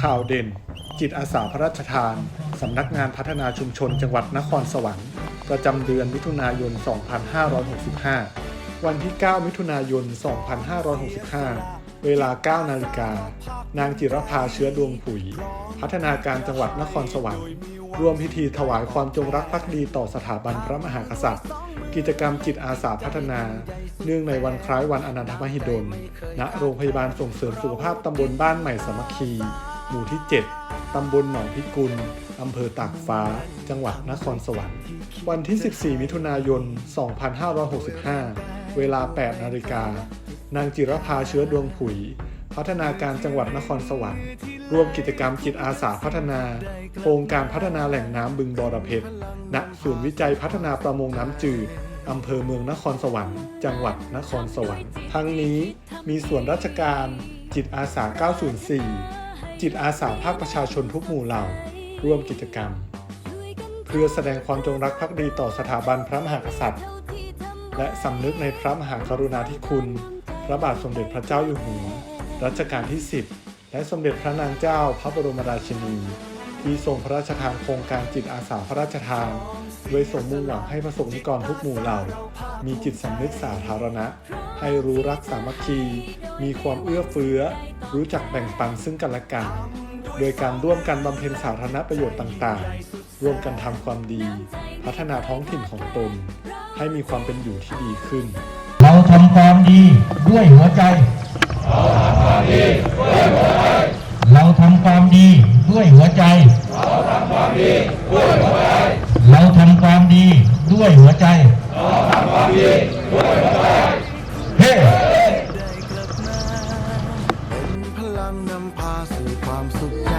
ข่าวเด่น จิตอาสาพระราชทาน สำนักงานพัฒนาชุมชน จังหวัดนครสวรรค์ ประจำเดือนมิถุนายน 2565 วันที่ 9 มิถุนายน 2565 เวลา 9 นาฬิกา นางจิรภาเชื้อดวงผุย พัฒนาการจังหวัดนครสวรรค์ร่วมพิธีถวายความจงรักภักดีต่อสถาบันพระมหากษัตริย์ กิจกรรมจิตอาสาพัฒนา เนื่องในวันคล้ายวันอนันทมหิดล ณ โรงพยาบาลส่งเสริมสุขภาพตำบลบ้านใหม่สมัคคี หมู่ที่ 7 ตำบลหนองพิกุล อำเภอตากฟ้า จังหวัดนครสวรรค์ วันที่ 14 มิถุนายน 2565 เวลา 8 นาฬิกา นางจิรภาเชื้อดวงผุย พัฒนาการจังหวัดนครสวรรค์ ร่วมกิจกรรมจิตอาสาพัฒนา โครงการพัฒนาแหล่งน้ำบึงบอระเพ็ด ณ ศูนย์วิจัยพัฒนาประมงน้ำจืดอำเภอเมืองนครสวรรค์ จังหวัดนครสวรรค์ ทั้งนี้มีส่วนราชการจิตอาสา 904 จิตอาสาภาคประชาชนทุกหมู่เหล่า ร่วมกิจกรรม เพื่อแสดงความจงรักภักดีต่อสถาบันพระมหากษัตริย์ และสำนึกในพระมหากรุณาธิคุณ พระบาทสมเด็จพระเจ้าอยู่หัวรัชกาลที่ 10 และสมเด็จพระนางเจ้าพระบรมราชินี ที่ทรงพระราชทานโครงการจิตอาสาพระราชทานโดยสมมุ่งหวังให้ประสบนิกรทุกหมู่เหล่า มีจิตสำนึกสาธารณะ ให้รู้รักสามัคคี มีความเอื้อเฟื้อ รู้จักแบ่งปันซึ่งกันและกัน โดยการร่วมกันบำเพ็ญสาธารณประโยชน์ต่างๆ ร่วมกันทำความดี พัฒนาท้องถิ่นของตน ให้มีความเป็นอยู่ที่ดีขึ้น เราทำความดีด้วยหัวใจ เราทำความดีด้วยหัวใจ เราทำความดีด้วยหัวใจเฮ้ นำพาสู่ความสุขใจ